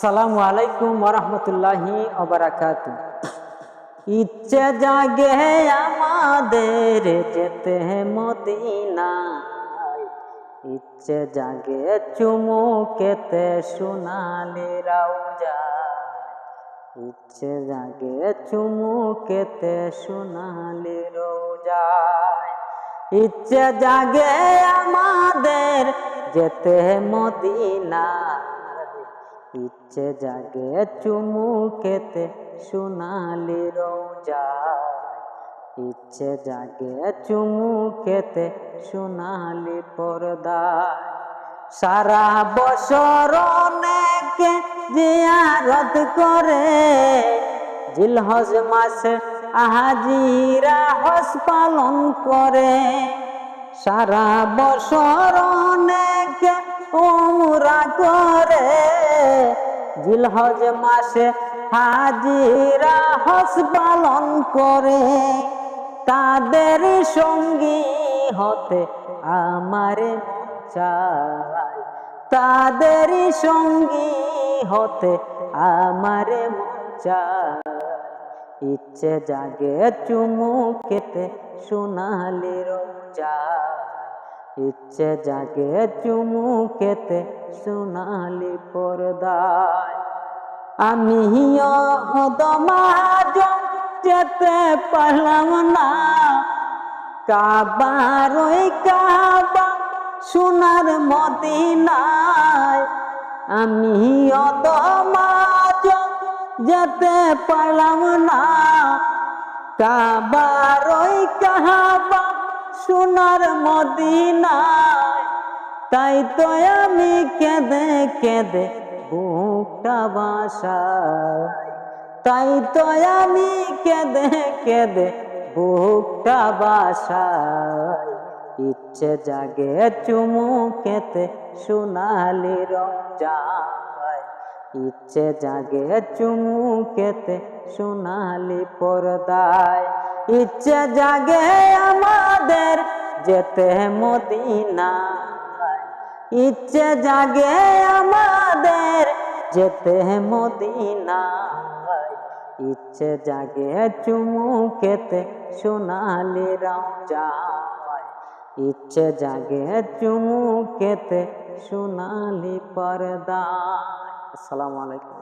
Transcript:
সালামু আলাইকুম ওরহমতুল্লাহি অবরাকাত ইচ্ছে জাগে আমাদের যেতে মদিনা ইচ্ছে জাগে চুমু কেতে সোনালি রাউজা ইচ্ছে জাগে চুমু কেতে সোনালি রোজা। ইচ্ছে জাগে আমাদের যেতে মদিনা ইচ্ছে জাগে চুমু খেতে সোনালি রোজা। ইচ্ছে জাগে চুমু খেতে সোনালি পর্দা। সারা বছর অনেকে জিয়ারত করে। জিলহজ মাসে আহাজিরা হজ পালন করে। সারা বছর অনেকে উমরা করে। জিলহজ মাসে হাজিরা হজ পালন করে। তাদের সঙ্গী হতে আমার চায় তাদের সঙ্গী হতে আমার চায় ইচ্ছে জাগে চুমু খেতে সোনালি রোজা। ইচ্ছে জাগে চুমু খেতে সোনালি পর্দায় আমি যেতে পারলাম না। কাবার ওই কাবা সোনার মদিনায়। আমি অদমাজ যেতে পারলাম না। কাবার ওই কাবা সোনার মদিনায়। তাই তো আমি কেঁদে কেঁদে বুকটা বাসায় তাই তো আমি কেঁদে কেঁদে বুকটা বাসায় ইচ্ছে জাগে চুমু খেতে সোনালি রঞ্জায় ইচ্ছে জাগে চুমু খেতে সোনালি পর্দায়। ইচ্ছে জাগে আমাদের যেতে মদিনা ইচ্ছে জাগে আমাদের যেতে মদিনা ইচ্ছে জাগে চুমু খেতে সোনালি রাজায় ইচ্ছে জাগে চুমু খেতে সোনালি পর্দা। আসসালামু আলাইকুম।